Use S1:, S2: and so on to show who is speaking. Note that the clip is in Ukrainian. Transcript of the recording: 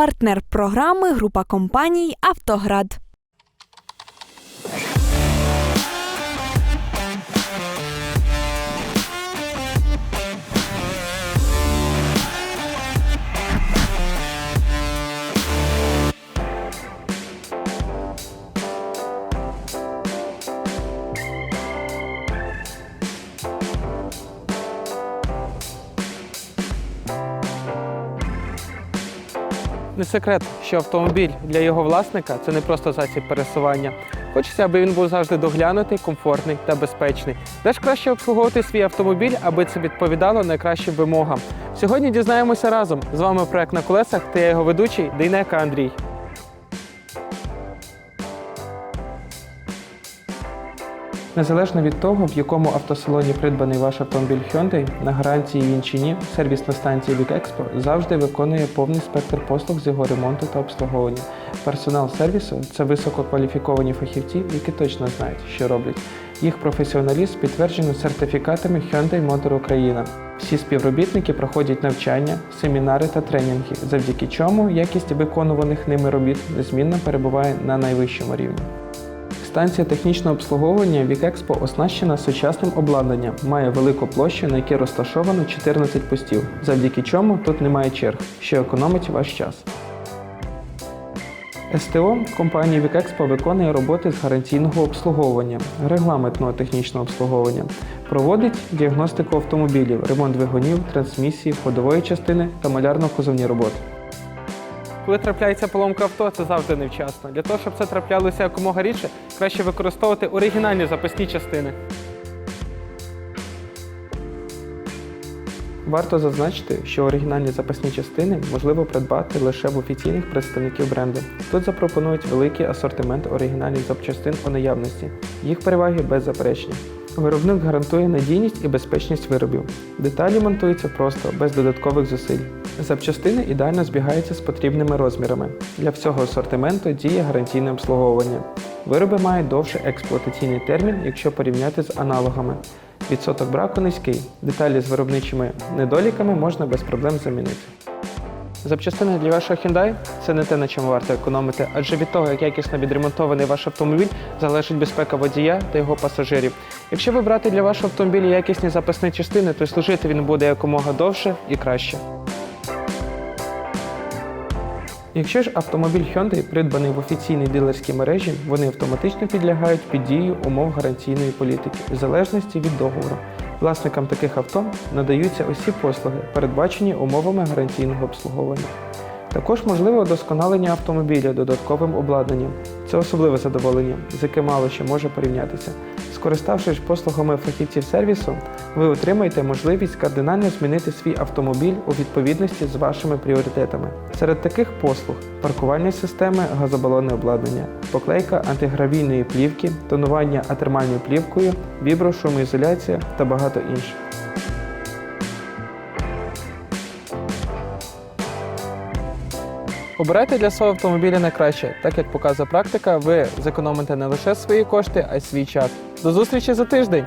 S1: партнер програми група компаній Автоград.
S2: Не секрет, що автомобіль для його власника це не просто засіб пересування. Хочеться, аби він був завжди доглянутий, комфортний та безпечний. Де ж краще обслуговувати свій автомобіль, аби це відповідало найкращим вимогам. Сьогодні дізнаємося разом. З вами проект на колесах та я його ведучий Дейнека Андрій. Незалежно від того, в якому автосалоні придбаний ваш автомобіль Hyundai, на гарантії він чи ні, сервісна станція Вікекспо завжди виконує повний спектр послуг з його ремонту та обслуговування. Персонал сервісу це висококваліфіковані фахівці, які точно знають, що роблять. Їх професіоналізм підтверджено сертифікатами Hyundai Motor Україна. Всі співробітники проходять навчання, семінари та тренінги, завдяки чому якість виконуваних ними робіт незмінно перебуває на найвищому рівні. Станція технічного обслуговування Вікекспо оснащена сучасним обладнанням, має велику площу, на якій розташовано 14 постів, завдяки чому тут немає черг, що економить ваш час. СТО компанії Вікекспо виконує роботи з гарантійного обслуговування, регламентного технічного обслуговування, проводить діагностику автомобілів, ремонт двигунів, трансмісії, ходової частини та малярно-кузовні роботи. Коли трапляється поломка авто, це завжди невчасно. Для того, щоб це траплялося якомога рідше, краще використовувати оригінальні запасні частини. Варто зазначити, що оригінальні запасні частини можливо придбати лише в офіційних представників бренду. Тут запропонують великий асортимент оригінальних запчастин у наявності. Їх переваги беззаперечні. Виробник гарантує надійність і безпечність виробів. Деталі монтуються просто, без додаткових зусиль. Запчастини ідеально збігаються з потрібними розмірами. Для всього асортименту діє гарантійне обслуговування. Вироби мають довший експлуатаційний термін, якщо порівняти з аналогами. Відсоток браку низький. Деталі з виробничими недоліками можна без проблем замінити. Запчастини для вашого Hyundai – це не те, на чому варто економити, адже від того, як якісно відремонтований ваш автомобіль, залежить безпека водія та його пасажирів. Якщо ви брати для вашого автомобіля якісні запасні частини, то служити він буде якомога довше і краще. Якщо ж автомобіль Hyundai придбаний в офіційній дилерській мережі, вони автоматично підлягають під дію умов гарантійної політики в залежності від договору. Власникам таких авто надаються усі послуги, передбачені умовами гарантійного обслуговування. Також можливе удосконалення автомобіля додатковим обладнанням. Це особливе задоволення, з яким мало що може порівнятися. Скориставшись послугами фахівців сервісу, ви отримаєте можливість кардинально змінити свій автомобіль у відповідності з вашими пріоритетами. Серед таких послуг паркувальні системи, газобалонне обладнання, поклейка антигравійної плівки, тонування атермальною плівкою, віброшумоізоляція та багато інших. Обирайте для свого автомобіля найкраще, так як показує практика, ви зекономите не лише свої кошти, а й свій час. До зустрічі за тиждень!